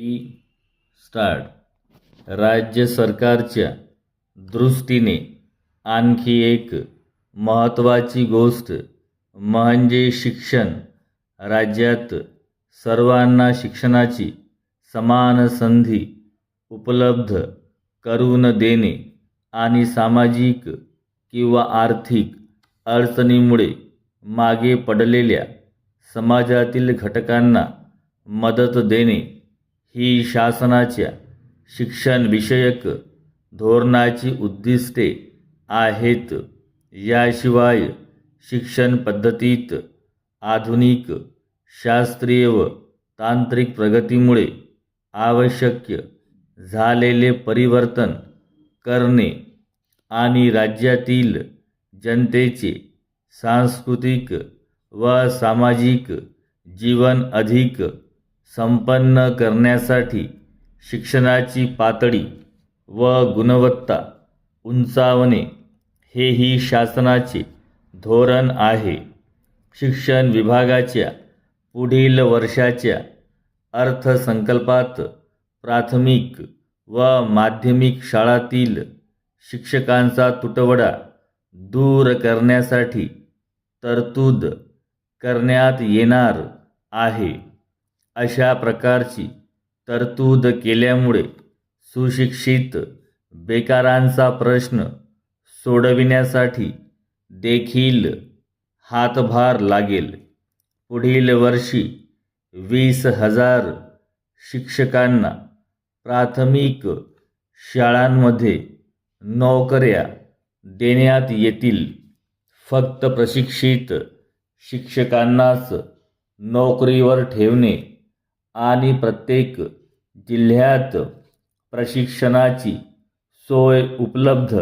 T start. राज्य सरकारच्या दृष्टीने आणखी एक महत्त्वाची गोष्ट म्हणजे शिक्षण. राज्यात सर्वांना शिक्षणाची समान संधी उपलब्ध करून देणे आणि सामाजिक किंवा आर्थिक अडचणीमुळे मागे पडलेल्या समाजातील घटकांना मदत देणे ही शासनाच्या शिक्षणविषयक धोरणाची उद्दिष्टे आहेत. याशिवाय शिक्षण पद्धतीत आधुनिक शास्त्रीय व तांत्रिक प्रगतीमुळे आवश्यक झालेले परिवर्तन करणे आणि राज्यातील जनतेचे सांस्कृतिक व सामाजिक जीवन अधिक संपन्न करण्यासाठी शिक्षणाची पातळी व गुणवत्ता उंचावणे हेही शासनाचे धोरण आहे. शिक्षण विभागाच्या पुढील वर्षाच्या अर्थसंकल्पात प्राथमिक व माध्यमिक शाळातील शिक्षकांचा तुटवडा दूर करण्यासाठी तरतूद करण्यात येणार आहे. अशा प्रकारची तरतूद केल्यामुळे सुशिक्षित बेकारांचा प्रश्न सोडविण्यासाठी देखील हातभार लागेल. पुढील वर्षी वीस हजार शिक्षकांना प्राथमिक शाळांमध्ये नोकऱ्या देण्यात येतील. फक्त प्रशिक्षित शिक्षकांनाच नोकरीवर ठेवणे आणि प्रत्येक जिल्ह्यात प्रशिक्षणाची सोय उपलब्ध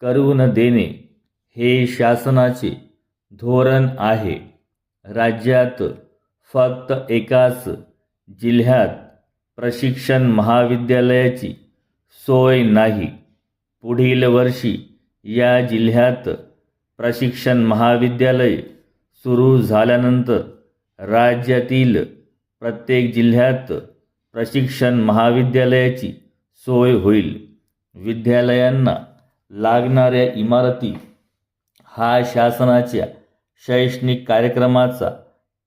करून देणे हे शासनाचे धोरण आहे. राज्यात फक्त एकाच जिल्ह्यात प्रशिक्षण महाविद्यालयाची सोय नाही. पुढील वर्षी या जिल्ह्यात प्रशिक्षण महाविद्यालय सुरू झाल्यानंतर राज्यातील प्रत्येक जिल्ह्यात प्रशिक्षण महाविद्यालयाची सोय होईल. विद्यालयांना लागणाऱ्या इमारती हा शासनाच्या शैक्षणिक कार्यक्रमाचा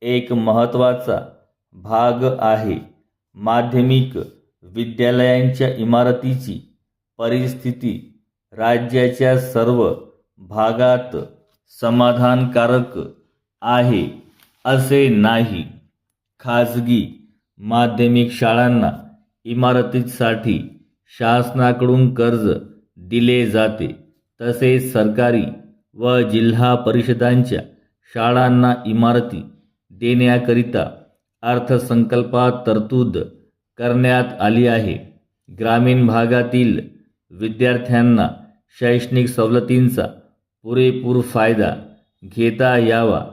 एक महत्त्वाचा भाग आहे. माध्यमिक विद्यालयांच्या इमारतीची परिस्थिती राज्याच्या सर्व भागात समाधानकारक आहे असे नाही. खाजगी माध्यमिक शाळांना इमारतीसाठी शासनाकडून कर्ज दिले जाते. तसेच सरकारी व जिल्हा परिषदांच्या शाळांना इमारती देण्याकरिता अर्थसंकल्पात तरतूद करण्यात आली आहे. ग्रामीण भागातील विद्यार्थ्यांना शैक्षणिक सवलतींचा पुरेपूर फायदा घेता यावा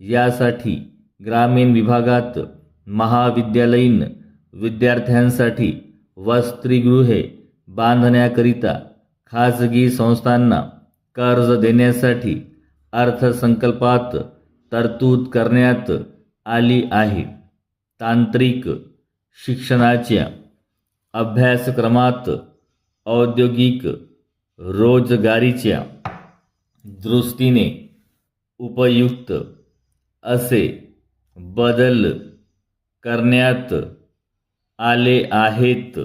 यासाठी ग्रामीण विभागात महाविद्यालयीन विद्यार्थ्यांसाठी वसतिगृहे बांधण्याकरिता खाजगी संस्थांना कर्ज देण्यासाठी अर्थसंकल्पात तरतूद करण्यात आली आहे. तांत्रिक शिक्षणाच्या अभ्यासक्रमात औद्योगिक रोजगारीच्या दृष्टीने उपयुक्त असे बदल करण्यात आले आहेत.